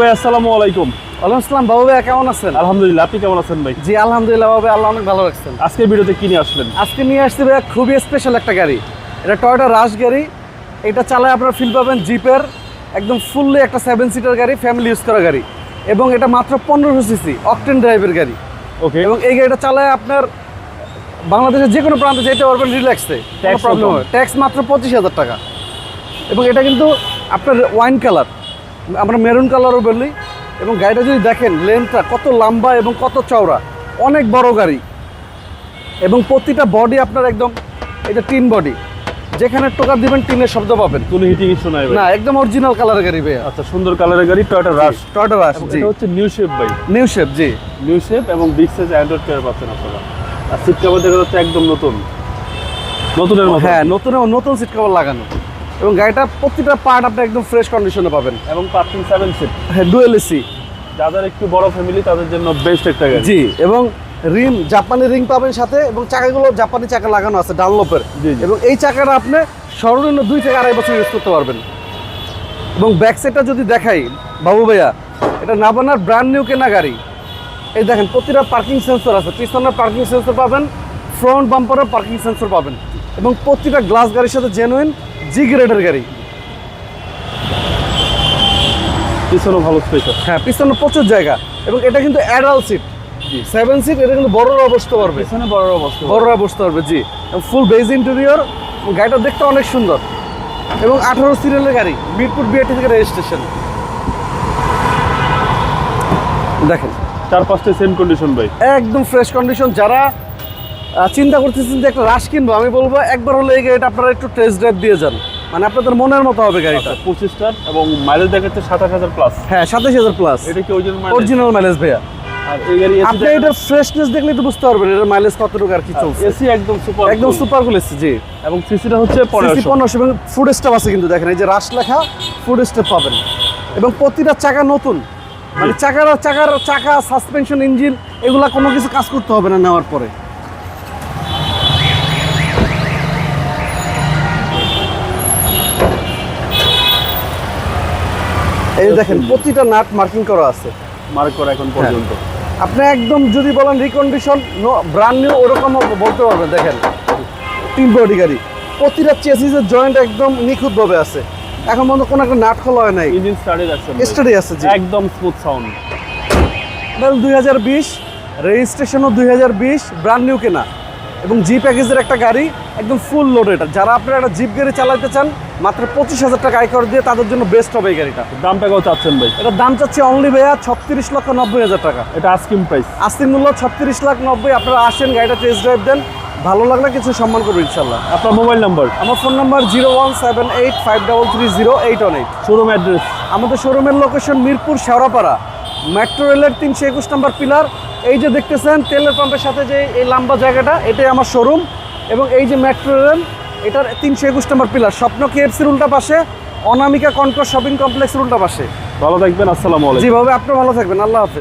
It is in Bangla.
ভাই আসসালামু আলাইকুম। আসসালাম বাবু ভাই কেমন আছেন? আলহামদুলিল্লাহ আপনি কেমন আছেন ভাই? জি আলহামদুলিল্লাহ বাবু আল্লাহ অনেক ভালো রাখছেন। আজকের ভিডিওতে কি নিয়ে আসলেন আজকে নিয়ে আসছি ভাই খুবই স্পেশাল একটা গাড়ি। এটা টয়োটা রাশ গাড়ি। এটা চালায় আপনারা ফিল পাবেন জিপের একদম ফুললি একটা সেভেন সিটার গাড়ি ফ্যামিলি ইউজ করা গাড়ি। এবং এটা মাত্র পনেরোশো সিসি অকটেন ড্রাইভের গাড়ি। ওকে এবং এই গাড়িটা চালায় আপনার বাংলাদেশের যে কোনো প্রান্তে যেতে পারবেন রিল্যাক্সে Tax প্রবলেম? হয় ট্যাক্স মাত্র পঁচিশ হাজার টাকা। এবং এটা কিন্তু আপনার ওয়াইন কালার আমরা মেরুন কালারও বলি এবং গাড়িটা যদি দেখেন লেন্থটা কত লম্বা এবং কত চওড়া অনেক বড় গাড়ি। এবং প্রতিটা বডি আপনার একদম এটা টিন বডি যেখানে টোকা দিবেন টিনের শব্দ পাবেন। কোনো হিটিং ইস্যু নাই না একদম অরিজিনাল কালারের গাড়ি ভাই আচ্ছা সুন্দর কালারের গাড়ি টয়োটা রাশ টয়োটা রাশ জি। এটা হচ্ছে নিউ শেপ ভাই। New shape G. New shape এবং বিগ সাইজ অ্যান্ড্রয়েড কেয়ার পাচ্ছেন আপনারা। আর সিট কভার দেখা যাচ্ছে একদম নতুন। নতুনের মতো। হ্যাঁ নতুন নতুন সিট কভার লাগানো। এবং গাড়িটা প্রতিটা পার্ট আপনি একদম ফ্রেশ কন্ডিশনে পাবেন। এবং পার্কিং সেভেন সিট হ্যাঁ ডুয়েল এসি যাদের একটু বড় ফ্যামিলি তাদের জন্য বেস্ট একটা গাড়ি। জি এবং রিম জাপানি রিং পাবেন সাথে এবং চাকাগুলো জাপানি চাকা লাগানো আছে ডানলোপের। এবং এই চাকাটা আপনি সর্বনিম্ন দুই থেকে আড়াই বছর ইউজ করতে পারবেন। এবং ব্যাক সাইডটা যদি দেখাই বাবু ভাইয়া এটা নাবানার ব্র্যান্ড নিউ কেনা গাড়ি। এই দেখেন প্রতিটা পার্কিং সেন্সর আছে। পিছনের পার্কিং সেন্সর পাবেন ফ্রন্ট বাম্পারের পার্কিং সেন্সর পাবেন। এবং প্রতিটা গ্লাস গাড়ির সাথে জেনুইন জি গ্রেডের গাড়ি। পিছনেও ভালো স্পেস হ্যাঁ পিছনে প্রচুর জায়গা। এবং এটা কিন্তু অ্যাডাল্ট সিট সেভেন সিট এটা কিন্তু বড়রা বসতে পারবে পিছনে বড় অবস্থা বড়রা বসতে পারবে জি। ফুল বেজ ইন্টেরিয়র গাড়িটা দেখতে অনেক সুন্দর। এবং আঠারো সিরিয়ালের গাড়ি মিরপুর বিআরটি থেকে রেজিস্ট্রেশন দেখেন। চার পাঁচটা সেম কন্ডিশন ভাই। একদম ফ্রেশ কন্ডিশন যারা চিন্তা করতেছেন যে একটা রাশ কিনবো আমি বলব একবার হলে এই গাড়িটা আপনারা একটু টেস্ট ড্রাইভ দিয়ে যান। মানে আপনাদের মনের মতো হবে গাড়িটা। পঁচিশ পঁচিশটার এবং মাইলেজ দেখাচ্ছে সাতাশ হাজার প্লাস হ্যাঁ সাতাশ হাজার প্লাস এটা কি অরিজিনাল মাইলেজ ভাইয়া। আর এই গাড়ি আপনি এটার ফ্রেশনেস দেখলে বুঝতে পারবেন এটার মাইলেজ কতটুকু আর কি চলছে। এসি একদম সুপার একদম সুপার কুল এসছে জি। এবং সিসিটা হচ্ছে সিসি পনেরোশো পনেরোশো এবং ফুড স্টেপ আছে কিন্তু দেখেন এই যে রাশ লেখা ফুড স্টেপ পাবেন। এবং প্রতিটা চাকা নতুন। মানে চাকার চাকার চাকা সাসপেনশন ইঞ্জিন এগুলা কোনো কিছু কাজ করতে হবে না নেওয়ার পরে। এই যে দেখেন প্রতিটা নাট মার্কিং করা আছে। মার্ক করা এখন পর্যন্ত। আপনি একদম যদি বলেন রিকন্ডিশন ব্র্যান্ড নিউ ওরকম বলতে পারবেন দেখেন। তিন বডি গাড়ি। প্রতিটা চেসিসের জয়েন্ট একদম নিখুঁতভাবে আছে। এখন পর্যন্ত কোনো একটা নাট খোলা হয় নাই। ইঞ্জিন স্টার্টে যাচ্ছে স্টাডি আছে একদম স্মুথ সাউন্ড মডেল দুই হাজার বিশ রেজিস্ট্রেশনও দুই হাজার বিশ ব্র্যান্ড নিউ কেনা। এবং জি প্যাকেজের একটা গাড়ি একদম ফুল লোডেড যারা আপনারা একটা জিপ গাড়ি চালাতে চান মাত্র পঁচিশ হাজার টাকা আয় কর দিয়ে তাদের জন্য বেস্ট হবে এই গাড়িটা। দামটা কত চাচ্ছেন ভাই? এটার দাম চাচ্ছে অনলি ভাইয়া ছত্রিশ লক্ষ নব্বই হাজার টাকা। এটা আস্কিং প্রাইস আস্তিক মূল্য ছত্রিশ লাখ নব্বই আপনারা আসেন গাড়িটা টেস্ট ড্রাইভ দেন। ভালো লাগলে কিছু সম্মান করব ইনশাল্লাহ আপনার মোবাইল নাম্বার আমার phone number zero one seven eight five double three zero eight one eight showroom address আমাদের শোরুমের লোকেশন মিরপুর শেওড়াপাড়া। মেট্রো রেলের তিনশো একুশ নম্বর পিলার এই যে দেখতেছেন তেলের পাম্পের সাথে যে এই লম্বা জায়গাটা এটাই আমার শোরুম এবং এই যে মেট্রো রেল এটার তিনশো একুশ নম্বর পিলার স্বপ্ন কেএফসির উল্টা পাশে অনামিকা কন্ট্রোল শপিং কমপ্লেক্সের উল্টা পাশে। ভালো থাকবেন আসসালামু আলাইকুম। যেভাবে আপনি ভালো থাকবেন আল্লাহ হাফেজ।